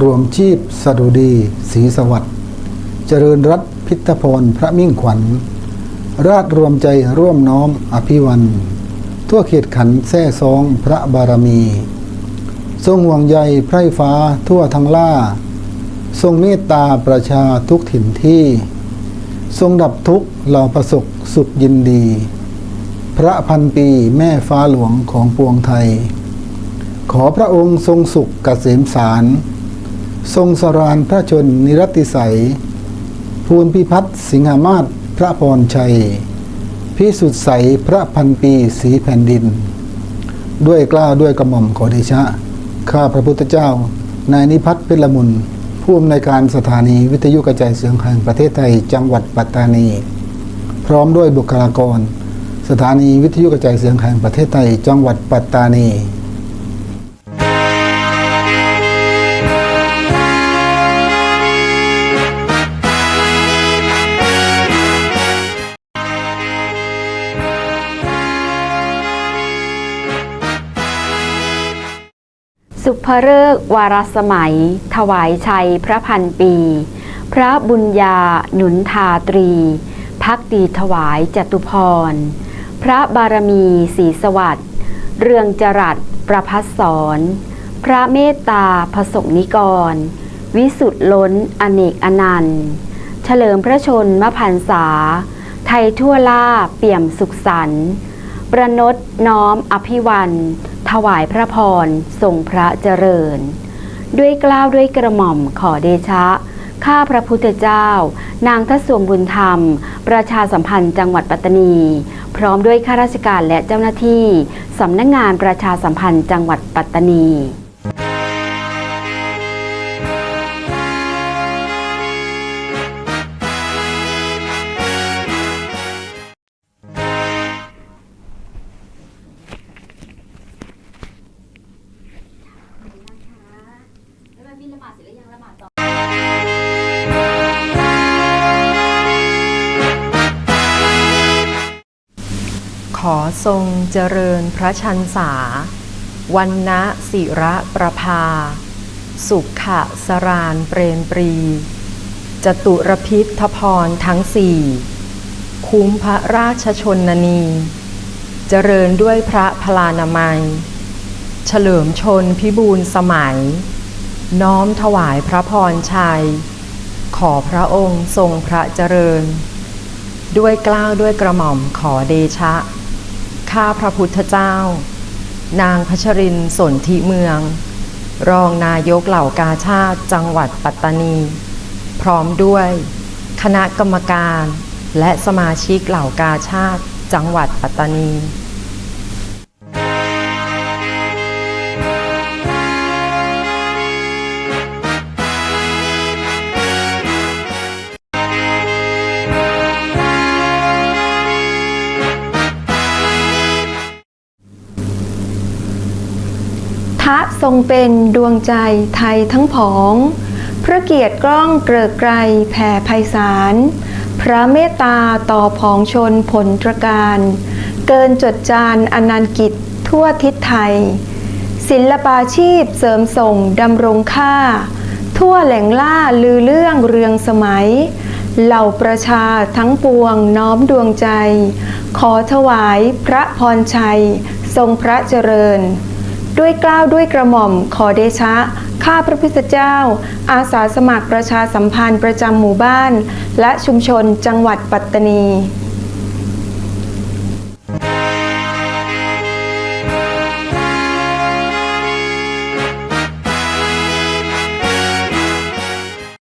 รวมชีพสดุดีศรีสวัสดิ์เจริญรัตพิทพรพระมิ่งขวัญ ราชรวมใจร่วมน้อมอภิวันทั่วเขตขันแท่ซองพระบารมี ทรงห่วงใยไพร่ฟ้าทั่วทั้งล่า ทรงเมตตาประชาทุกถิ่นที่ ทรงดับทุกข์เหล่าประสบสุขยินดี พระพันปีแม่ฟ้าหลวงของปวงไทยขอพระองค์ทรงสุขกเกษมสาร ทรงสรานพระชนนิรติสัย ภูนพิพัฒน์สิงหามาศพระพรชัย พิสุทธิใสพระพันปีสีแผ่นดิน ด้วยกล้าวด้วยกระหม่อมขอเดชะ ข้าพระพุทธเจ้า นายนิพัฒน์เพชรละมุนผู้อำนวยการสถานีวิทยุกระจายเสียงแห่งประเทศไทยจังหวัดปัตตานี พร้อมด้วยบุคลากร สถานีวิทยุกระจายเสียงแห่งประเทศไทยจังหวัดปัตตานี สุภเริกวารสมัย ถวายชัยพระพันปี พระบุญญาหนุนทาตรี พักดีถวายจตุพร พระบารมีศรีสวัสดิ์เรืองจรัสประพัสสอนพระเมตตาผสกนิกร วิสุทธิล้นอเนกอนันต์ เฉลิมพระชนมพรรษา ไทยทั่วล่าเปี่ยมสุขสันต์ประนตน้อมอภิวัน ถวายพระพรทรงพระเจริญ ด้วยกล้าวด้วยกระหม่อมขอเดชะ ข้าพระพุทธเจ้า นางทัศวงบุญธรรม ประชาสัมพันธ์จังหวัดปัตตานี พร้อมด้วยข้าราชการและเจ้าหน้าที่สำนักงงานประชาสัมพันธ์จังหวัดปัตตานี ขอทรงเจริญพระชันษาวันนะศิระประภา สุขะสรานเปรมปรี จตุรพิษทพรทั้งสี่คุ้มพระราชชนนี เจริญด้วยพระพลานามัย เฉลิมชนพิบูลสมัย น้อมถวายพระพรชัย ขอพระองค์ทรงพระเจริญ ด้วยกล้าวด้วยกระหม่อมขอเดชะ ข้าพระพุทธเจ้า นางพัชรินสนธิเมือง รองนายกเหล่ากาชาติจังหวัดปัตตานี พร้อมด้วย คณะกรรมการ และสมาชิกเหล่ากาชาติจังหวัดปัตตานี ทะทรงเป็นดวงใจไทยทั้งผอง พระเกียรติกล้องเกริกไกรแผ่ไพศาล พระเมตตาต่อผองชนผลตรการ เกินจดจานอนันกิจทั่วทิศไทย ศิลปาชีพเสริมส่งดำรงค่า ทั่วแหล่งล่าลือเรื่องเรืองสมัย เหล่าประชาทั้งปวงน้อมดวงใจ ขอถวายพระพรชัย ทรงพระเจริญ ด้วยกล้าวด้วยกระหม่อมขอเดชะ ข้าพระพุทธเจ้า อาสาสมัครประชาสัมพันธ์ประจำหมู่บ้าน และชุมชนจังหวัดปัตตานี